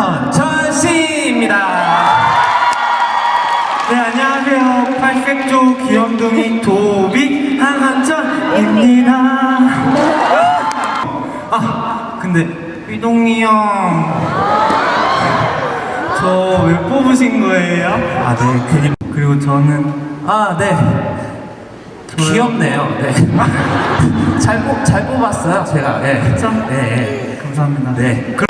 한선천 씨입니다. 네, 안녕하세요. 팔색조 귀염둥이 도비 한선천입니다. 아, 근데 휘동이 형. 저 왜 뽑으신 거예요? 아, 네, 괜히. 그리고 저는. 아, 네. 귀엽네요. 네. 잘, 뽑, 잘 뽑았어요, 제가. 네. 진짜? 네, 네. 감사합니다. 네. 그,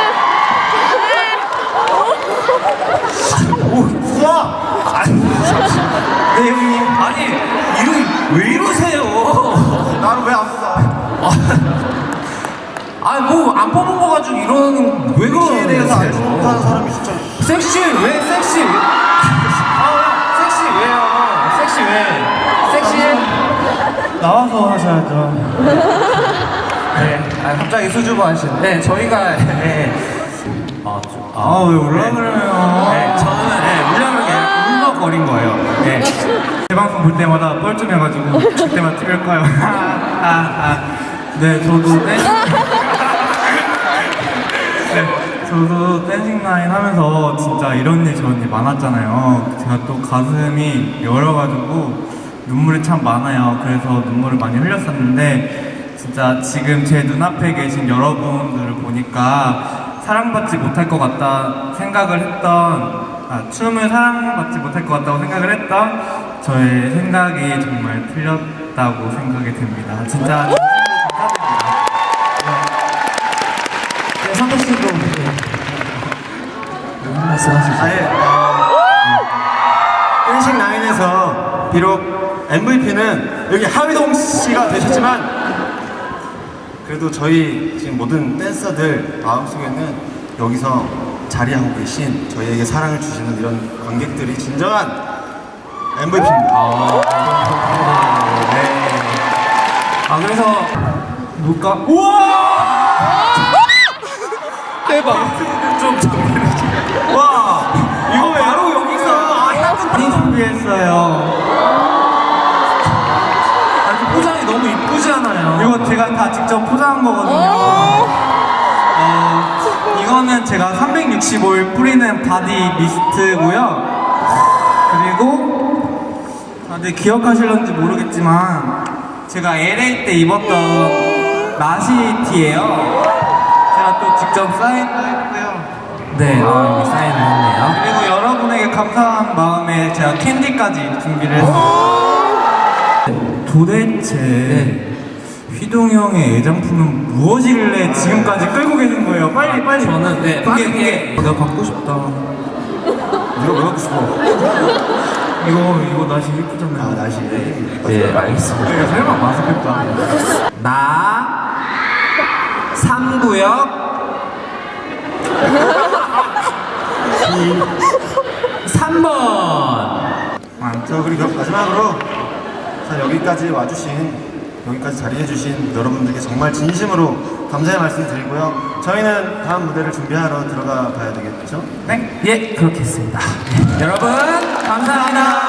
네, 형님. 아니, 이름 왜 이러세요? 나는 왜 안 뽑아? 아니, 뭐, 안 뽑은 거 가지고 이러는, 왜 섹시에 대해서 알지 거예요? 못하는 사람이 진짜. 섹시, 왜 섹시? 아, 섹시 왜요? 섹시 왜? 섹시? 나와서 하셔야죠. 네. 아, 갑자기 수줍어 하시네. 네, 저희가, 네. 아, 좀, 아, 왜 올라 그래요? 울먹거린 거예요. 네. 제 방송 볼 때마다 뻘쭘해가지고 그때만 틀릴까요? 아, 아. 네, 저도 댄싱 네, 저도 댄싱 라인 하면서 진짜 이런 일 저런 일 많았잖아요. 제가 또 가슴이 열어가지고 눈물이 참 많아요. 그래서 눈물을 많이 흘렸었는데 진짜 지금 제 눈앞에 계신 여러분들을 보니까 사랑받지 못할 것 같다 생각을 했던 아, 춤을 사랑받지 못할 것 같다고 생각을 했던 저의 생각이 정말 틀렸다고 생각이 듭니다. 진짜. 네, 선배 씨도 네. 말씀하시죠? 아예 댄싱 라인에서 비록 MVP는 여기 하위동 씨가 되셨지만 그래도 저희 지금 모든 댄서들 마음속에는 여기서 자리하고 계신 저희에게 사랑을 주시는 이런 관객들이 진정한 MVP입니다. 아, 그래서, 뭘까? 우와! 대박. 좀, 좀. 와 이거 바로 여기서 많이 준비했어요. 아, 그 포장이 너무 이쁘지 않아요? 이거 제가 다 직접 포장한 거거든요. 어, 이거는 제가 365일 뿌리는 바디 미스트고요. 그리고 다들 기억하실런지 모르겠지만 제가 LA 때 입었던 나시티예요. 제가 또 직접 사인도 했고요. 네, 아, 사인을 했네요. 그리고 여러분에게 감사한 마음에 제가 캔디까지 준비를 했어요. 도대체 네. 휘동이 형의 애장품은 무엇이길래 지금까지? 빨리. 저는, 네, 그게 빠르게. 그게 내가 갖고 싶다. 이거 왜 갖고 싶어? 이거 이거 나시 예쁘잖아요. 아 날씨 네, 알겠습니다. 내가 설마 마스크다. 나, 3구역, 3번. 아, 자 그리고 마지막으로 자 여기까지 와주신 여기까지 자리해주신 여러분들께 정말 진심으로 감사의 말씀 드리고요. 저희는 다음 무대를 준비하러 들어가 봐야 되겠죠? 네. 예, 그렇겠습니다. 여러분, 감사합니다.